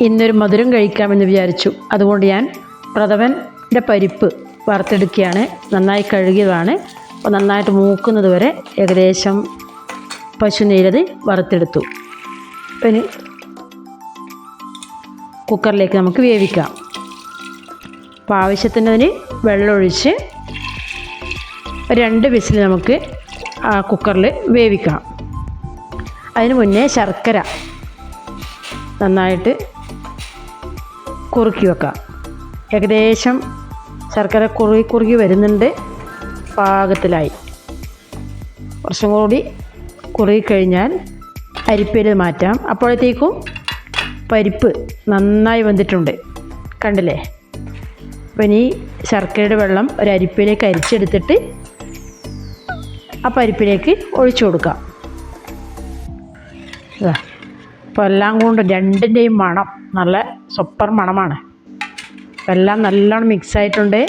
ഇന്നൊരു മധുരം കഴിക്കാമെന്ന് വിചാരിച്ചു. അതുകൊണ്ട് ഞാൻ പ്രഥമന്റെ പരിപ്പ് വറുത്തെടുക്കുകയാണ്. നന്നായി കഴുകിയതാണ്. അപ്പോൾ നന്നായിട്ട് മൂക്കുന്നത് വരെ ഏകദേശം പശു നീരത് വറുത്തെടുത്തു. ഇനി കുക്കറിലേക്ക് നമുക്ക് വേവിക്കാം. അപ്പോൾ ആവശ്യത്തിനതിന് വെള്ളമൊഴിച്ച് രണ്ട് വിസിൽ നമുക്ക് ആ കുക്കറിൽ വേവിക്കാം. അതിന് മുന്നേ ശർക്കര നന്നായിട്ട് കുറുക്കി വെക്കാം. ഏകദേശം ശർക്കര കുറുകി കുറുകി വരുന്നുണ്ട്. പാകത്തിലായി. കുറച്ചും കൂടി കുറുകി കഴിഞ്ഞാൽ അരിപ്പയിൽ മാറ്റാം. അപ്പോഴത്തേക്കും പരിപ്പ് നന്നായി വന്നിട്ടുണ്ട് കണ്ടില്ലേ? അപ്പം ഇനി ശർക്കരയുടെ വെള്ളം ഒരു അരിപ്പയിലേക്ക് അരിച്ചെടുത്തിട്ട് ആ പരിപ്പിലേക്ക് ഒഴിച്ചു കൊടുക്കാം. അപ്പോൾ എല്ലാം കൊണ്ട് രണ്ടിന്റെയും മണം. നല്ല സൂപ്പർ മണമാണ്. എല്ലാം നല്ലോണം മിക്സ് ആയിട്ടുണ്ട്.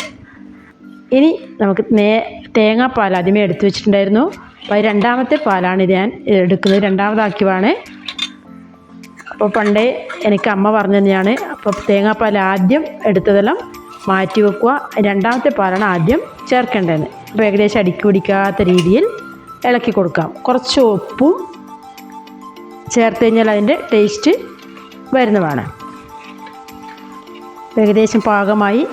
ഇനി നമുക്ക് നേ തേങ്ങാപ്പാൽ ആദ്യമേ എടുത്തു വെച്ചിട്ടുണ്ടായിരുന്നു. അപ്പോൾ രണ്ടാമത്തെ പാലാണ് ഞാൻ എടുക്കുന്നത്. രണ്ടാമതാക്കിയതാണ്. അപ്പോൾ പണ്ടേ എനിക്ക് അമ്മ പറഞ്ഞു തന്നെയാണ്. അപ്പോൾ തേങ്ങാപ്പാൽ ആദ്യം എടുത്തതെല്ലാം മാറ്റി വെക്കുക. രണ്ടാമത്തെ പാലാണ് ആദ്യം ചേർക്കേണ്ടത്. അപ്പോൾ ഏകദേശം അടിക്ക് പിടിക്കാത്ത രീതിയിൽ ഇളക്കി കൊടുക്കാം. കുറച്ച് ഉപ്പും ചേർത്ത് കഴിഞ്ഞാൽ അതിന്റെ ടേസ്റ്റ് വരുന്നതാണ്. ഏകദേശം പാകമായി.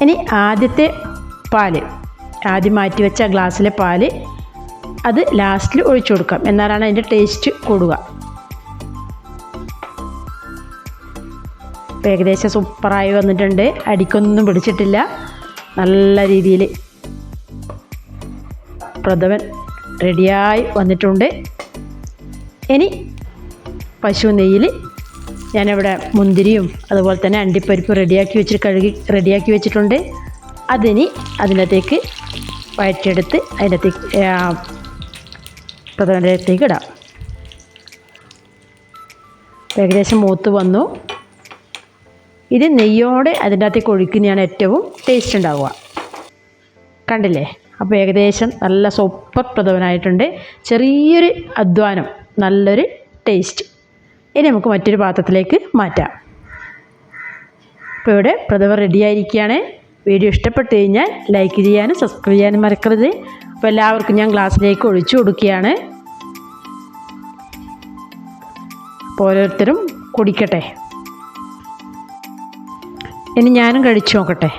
ഇനി ആദ്യത്തെ പാൽ. ആദ്യം മാറ്റി വെച്ച ഗ്ലാസ്സിലെ പാൽ അത് ലാസ്റ്റിൽ ഒഴിച്ചു കൊടുക്കാം. എന്നാലാണ് അതിന്റെ ടേസ്റ്റ് കൂടുക. ഇപ്പം ഏകദേശം സൂപ്പറായി വന്നിട്ടുണ്ട്. അടിക്കൊന്നും പിടിച്ചിട്ടില്ല. നല്ല രീതിയിൽ പ്രഥമൻ റെഡിയായി വന്നിട്ടുണ്ട്. ഇനി പശു നെയ്യിൽ ഞാനിവിടെ മുന്തിരിയും അതുപോലെ തന്നെ അണ്ടിപ്പരിപ്പ് റെഡിയാക്കി വെച്ചിട്ട് കഴുകി റെഡിയാക്കി വെച്ചിട്ടുണ്ട്. അതിനി അതിനകത്തേക്ക് വഴറ്റിയെടുത്ത് അതിനകത്തേക്ക് പ്രധാനത്തേക്ക് ഇടാം. ഏകദേശം മൂത്ത് വന്നു. ഇത് നെയ്യോടെ അതിന്റെ അകത്തേക്ക് ഒഴിക്കുന്നതാണ് ഏറ്റവും ടേസ്റ്റ് ഉണ്ടാവുക. കണ്ടില്ലേ? അപ്പോൾ ഏകദേശം നല്ല സൂപ്പർ പ്രഥമനായിട്ടുണ്ട്. ചെറിയൊരു അധ്വാനം നല്ലൊരു ടേസ്റ്റ് ഇനി നമുക്ക് മറ്റൊരു പാത്രത്തിലേക്ക് മാറ്റാം. അപ്പോൾ ഇവിടെ പ്രഥമ റെഡിയായിരിക്കുകയാണ് വീഡിയോ ഇഷ്ടപ്പെട്ട് കഴിഞ്ഞാൽ ലൈക്ക് ചെയ്യാനും സബ്സ്ക്രൈബ് ചെയ്യാനും മറക്കരുത്. അപ്പോൾ എല്ലാവർക്കും ഞാൻ ഗ്ലാസ്സിലേക്ക് ഒഴിച്ചു കൊടുക്കുകയാണ്. അപ്പോൾ ഓരോരുത്തരും കുടിക്കട്ടെ. ഇനി ഞാനും കഴിച്ചു നോക്കട്ടെ.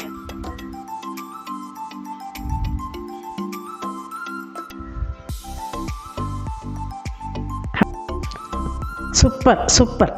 Super super